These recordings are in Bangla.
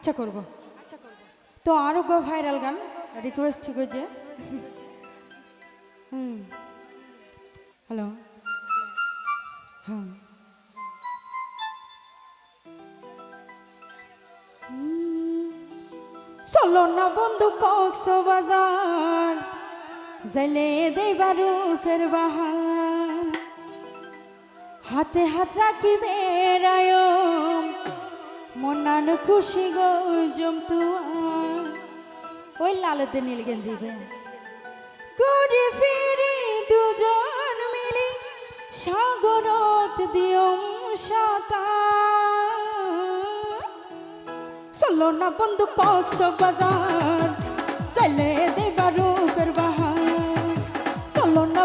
আচ্ছা করব। তো আরও গো ভাইরাল গান রিকোয়েস্ট গো যে। হুম। হ্যালো হ্যাঁ চলো না বন্ধু কক্স বাজার, জলে দেবারু ফের বাহার। হাতে হাত রাখিবে রায়ম মনান খুশি গো জমতুয়ার ওই লালতে নীল গেঞ্জিবে ঘুরে ফিরে দুজন মিলে সাগরত দিয়ম সাঁতার চলো না বন্ধু কক্স বাজার, চলে দেবারু বাহার। চলো না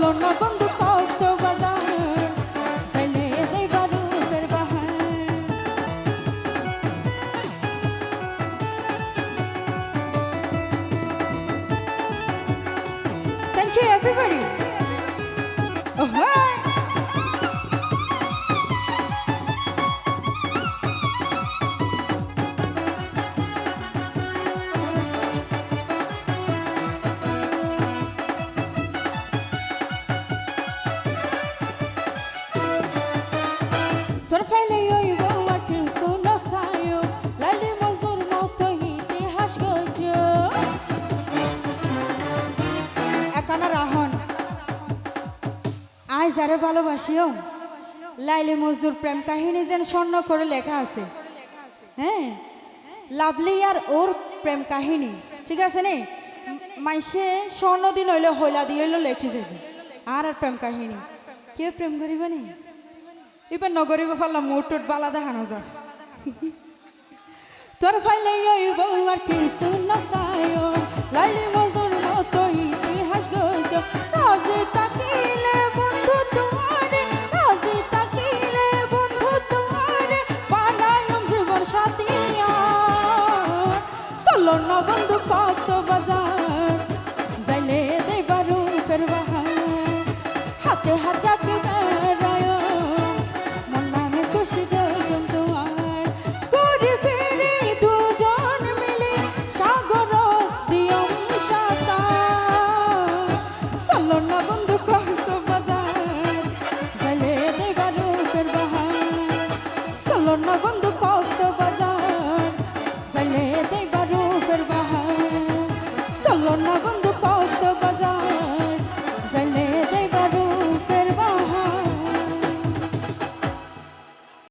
চলো না আয় যারে ভালোবাসিও লাইলি মজদুর প্রেম কাহিনী যেন স্বর্ণ করে লেখা আছে হ্যাঁ লাভলি আর ওর প্রেম কাহিনী ঠিক আছে নে? মাইসে স্বর্ণ দিন হইলে হইলা দিয়ে হইল লেখি যাবে আর আর প্রেম কাহিনী কে প্রেম করিব নি এবার নগরে ফাল্লা মোটর বালা দেখানো যা তোর ফাইলে বউ আর কিছু নসায় লাইলি মজুর চলো না বন্ধু কক্স বাজার